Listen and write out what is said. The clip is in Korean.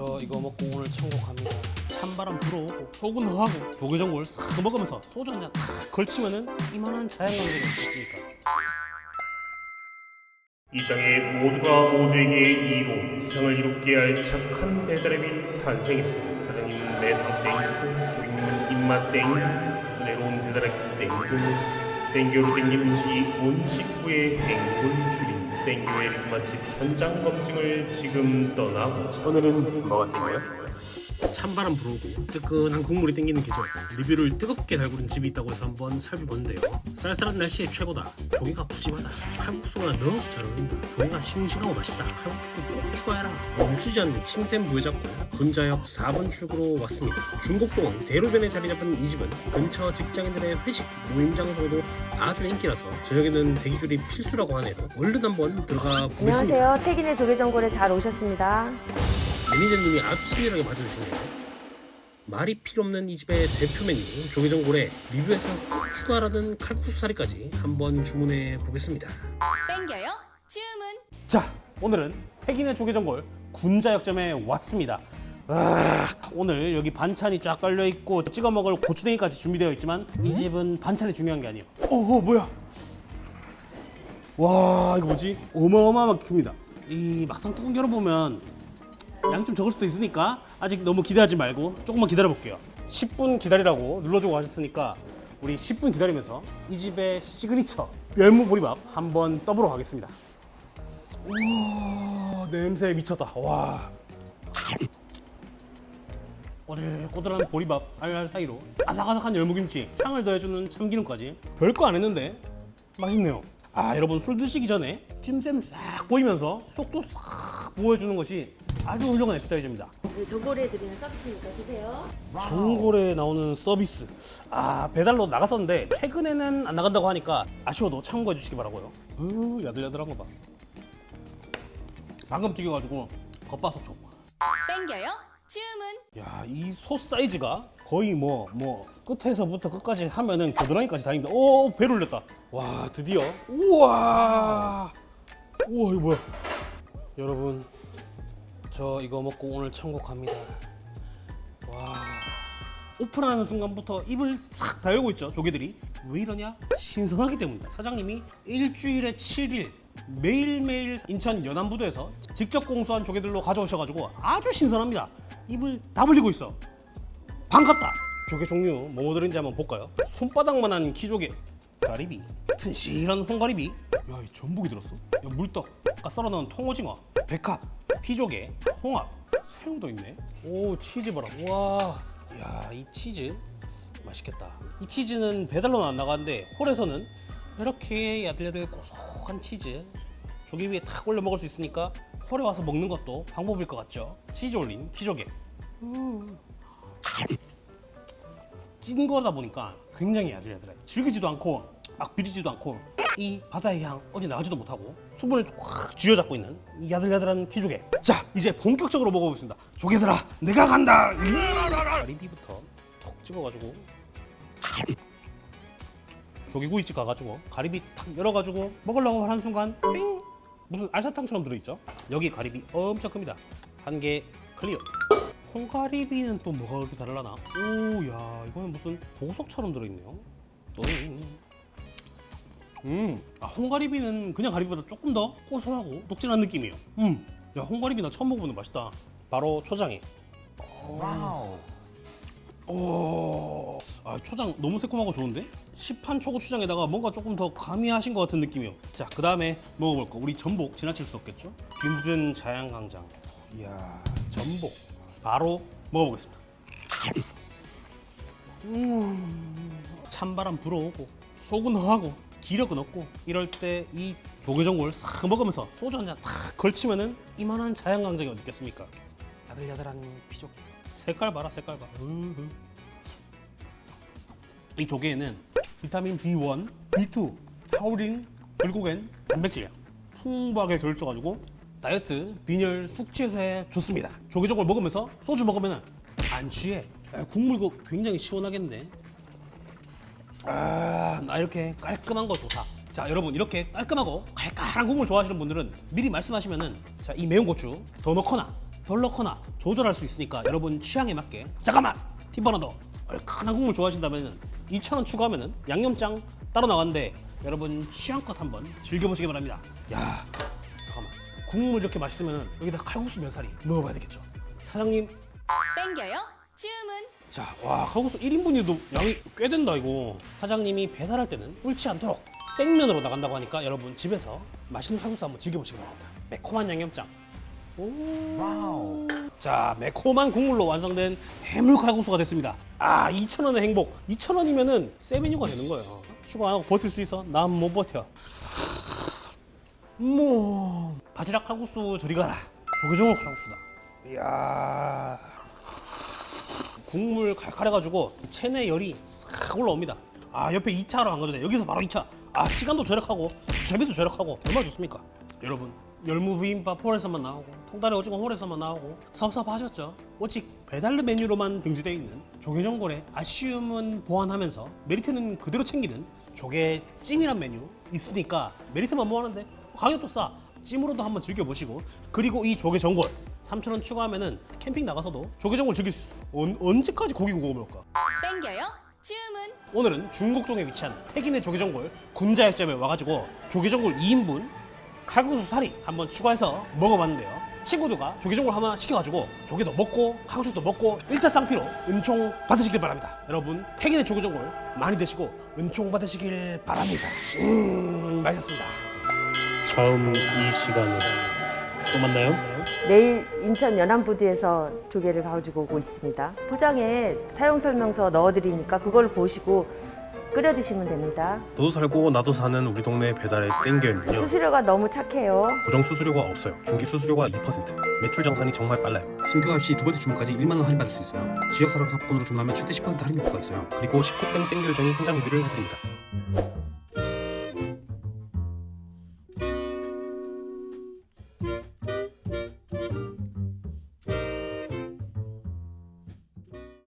저 이거 먹고 오늘 천국합니다. 찬바람 불어오고 속은 허하고 조개전골 싹 먹으면서 소주 한잔 걸치면은 이만한 자연광장이 있겠습니까? 이 땅에 모두가 모두에게 이로 세상을 이롭게 할 착한 배달앱이 탄생했어. 사장님은 매상 땡기고 고객님은 입맛 땡기고 은혜로운 배달앱 땡겨요. 땡겨로 땡긴 음식이 온 식구의 행복을 줄인 땡겨의 맛집 현장 검증을 지금 떠나보자. 오늘은 뭐가 땡겨요? 찬바람 불어오고 뜨끈한 국물이 땡기는 계절 리뷰를 뜨겁게 달구는 집이 있다고 해서 한번 살펴봤는데요. 쌀쌀한 날씨에 최고다. 조개가 푸짐하다. 칼국수가 너무 잘 어울린다. 조개가 싱싱하고 맛있다. 칼국수 꼭 추가해라. 멈추지 않는 침샘 부여잡고 군자역 4번 출구로 왔습니다. 중곡동 대로변에 자리 잡은 이 집은 근처 직장인들의 회식 모임 장소도 아주 인기라서 저녁에는 대기줄이 필수라고 하네요. 얼른 한번 들어가 보겠습니다. 안녕하세요. 태gin의 조개전골에 잘 오셨습니다. 매니저님이 아주 친절하게 봐주시네요. 말이 필요 없는 이 집의 대표 메뉴 조개전 골에 리뷰에서 꼭 추가라는 칼국수 사리까지 한번 주문해 보겠습니다. 땡겨요? 주문. 자, 오늘은 태gin의 조개전골 군자역점에 왔습니다. 아, 오늘 여기 반찬이 쫙 깔려 있고 찍어 먹을 고추냉이까지 준비되어 있지만 이 집은 반찬이 중요한 게 아니에요. 어, 어 뭐야? 와, 이거 뭐지? 어마어마하게 큽니다. 이 막상 뚜껑 열어보면 양이 좀 적을 수도 있으니까 아직 너무 기대하지 말고 조금만 기다려 볼게요. 10분 기다리라고 눌러주고 가셨으니까 우리 10분 기다리면서 이 집의 시그니처 멸무 보리밥 한번 떠보러 가겠습니다. 우와 냄새 미쳤다. 와. 꼬들꼬들한 보리밥 알알 사이로 아삭아삭한 열무김치 향을 더해주는 참기름까지 별거 안 했는데 맛있네요. 아 여러분 술 드시기 전에 침샘 싹 보이면서 속도 싹 부어주는 것이 아주 훌륭한 에피타이저입니다. 전골에 드리는 서비스니까 드세요. 전골에 나오는 서비스. 아 배달로 나갔었는데 최근에는 안 나간다고 하니까 아쉬워도 참고해 주시기 바라고요. 으 야들야들한 거 봐. 방금 튀겨가지고 겉바속촉. 땡겨요? 주문. 야, 이 소 사이즈가 거의 뭐, 뭐, 끝에서부터 끝까지 하면은 겨드랑이까지 다닙니다. 오, 배를 올렸다. 와, 드디어. 우와. 우와, 이거 뭐야. 여러분, 저 이거 먹고 오늘 천국 갑니다. 와. 오픈하는 순간부터 입을 싹다 열고 있죠, 조개들이. 왜 이러냐? 신선하기 때문이다. 사장님이 일주일에 7일 매일매일 인천 연안부두에서 직접 공수한 조개들로 가져오셔가지고 아주 신선합니다. 입을 다 벌리고 있어. 반갑다. 조개 종류 뭐뭐 들은지 한번 볼까요? 손바닥만한 키조개, 가리비, 튼실한 홍가리비. 야, 이 전복이 들었어. 야, 물떡, 아까 썰어 넣은 통오징어, 백합, 피조개, 홍합, 새우도 있네. 오, 치즈 봐라. 와, 야, 이 치즈 맛있겠다. 이 치즈는 배달로는 안 나가는데 홀에서는 이렇게 야들야들 고소한 치즈 조개 위에 탁 올려 먹을 수 있으니까 홀에 와서 먹는 것도 방법일 것 같죠? 치즈 올린 키조개. 찐 거다 보니까 굉장히 야들야들해. 질기지도 않고 막 비리지도 않고 이 바다의 향 어디 나가지도 못하고 수분을 확 쥐어잡고 있는 이 야들야들한 키조개. 자 이제 본격적으로 먹어보겠습니다. 조개들아 내가 간다. 가리비부터 톡 찍어가지고 조개구이집 가가지고 가리비 탁 열어가지고 먹으려고 하는 순간 삥 무슨 알사탕처럼 들어있죠? 여기 가리비 엄청 큽니다. 한 개 클리어. 홍가리비는 또 뭐가 그렇게 다르려나? 오야 이거는 무슨 보석처럼 들어있네요. 음, 음, 아 홍가리비는 그냥 가리비보다 조금 더 고소하고 녹진한 느낌이에요. 음, 야 홍가리비 나 처음 먹어보는 맛있다. 바로 초장에. 오, 아 초장 너무 새콤하고 좋은데? 시판 초고추장에다가 뭔가 조금 더 가미하신 것 같은 느낌이요. 자, 그 다음에 먹어볼 거. 우리 전복 지나칠 수 없겠죠? 빈든 자양강장. 이야, 전복. 바로 먹어보겠습니다. 음, 찬바람 불어오고 속은 허하고 기력은 없고 이럴 때 이 조개전골 싹 먹으면서 소주 한 잔 탁 걸치면은 이만한 자양강장이 어디 있겠습니까? 야들야들한 피조개. 색깔 봐라 색깔 봐. 으흐. 이 조개에는 비타민 B1, B2, 타우린, 글루겐, 단백질 풍부하게 들어있어가지고 다이어트, 빈혈, 숙취해소에 좋습니다. 조개전골 먹으면서 소주 먹으면 안 취해. 아, 국물 이거 굉장히 시원하겠네. 아, 나 이렇게 깔끔한 거 좋다. 자, 여러분 이렇게 깔끔하고 깔깔한 국물 좋아하시는 분들은 미리 말씀하시면은 자, 이 매운 고추 더 넣거나 덜 넣거나 조절할 수 있으니까 여러분 취향에 맞게 잠깐만! 팁 하나 더. 얼큰한 국물 좋아하신다면 2,000원 추가하면 양념장 따로 나왔는데 여러분 취향껏 한번 즐겨보시기 바랍니다. 야 잠깐만. 국물 이렇게 맛있으면 여기다 칼국수 면사리 넣어봐야 되겠죠? 사장님. 땡겨요? 주문. 자, 와, 칼국수 1인분이도 양이 꽤 된다, 이거. 사장님이 배달할 때는 뿔지 않도록 생면으로 나간다고 하니까 여러분 집에서 맛있는 칼국수 한번 즐겨보시기 바랍니다. 매콤한 양념장. 오. 자, 매콤한 국물로 완성된 해물 칼국수가 됐습니다. 아, 2,000원의 행복. 2,000원이면은 새 메뉴가 되는 거예요. 추가 안 하고 버틸 수 있어? 난 못 버텨. 뭐 바지락 칼국수 저리 가라. 조개종을 칼국수다. 이야. 국물 칼칼해가지고 체내 열이 싹 올라옵니다. 아 옆에 2차로 간 거잖아요. 여기서 바로 2차. 아 시간도 절약하고 주차비도 절약하고 얼마나 좋습니까? 여러분 열무 비빔밥 홀에서만 나오고 통다리 오징어 홀에서만 나오고 섭섭하셨죠? 오직 배달의 메뉴로만 등재되어 있는 조개전골의 아쉬움은 보완하면서 메리트는 그대로 챙기는 조개찜이란 메뉴 있으니까 메리트만 모아는데 가격도 싸. 찜으로도 한번 즐겨보시고 그리고 이 조개전골 3,000원 추가하면은 캠핑 나가서도 조개전골 즐길 수 언, 언제까지 고기 구워 먹을까? 땡겨요? 주문. 오늘은 중곡동에 위치한 태기네 조개전골 군자역점에 와가지고 조개전골 2인분 칼국수 사리 한번 추가해서 먹어봤는데요. 친구들과 조개전골 하나 시켜가지고 조개도 먹고 칼국수도 먹고 일타쌍피로 은총 받으시길 바랍니다. 여러분 태기네 조개전골 많이 드시고 은총 받으시길 바랍니다. 음 맛있었습니다. 다음 이 시간에 또 만나요. 매일 인천 연안부두에서 조개를 가지고 오고 있습니다. 포장에 사용 설명서 넣어드리니까 그걸 보시고 끓여 드시면 됩니다. 너도 살고 나도 사는 우리 동네 배달의 땡겨는요. 수수료가 너무 착해요. 고정 수수료가 없어요. 중기 수수료가 2%. 매출 정산이 정말 빨라요. 신규갑 시두 번째 주문까지 1만 원 할인받을 수 있어요. 지역 사랑 상품권으로 주문하면 최대 10% 할인 효과가 있어요. 그리고 19땡 땡결전이 현장 리뷰를 해드립니다.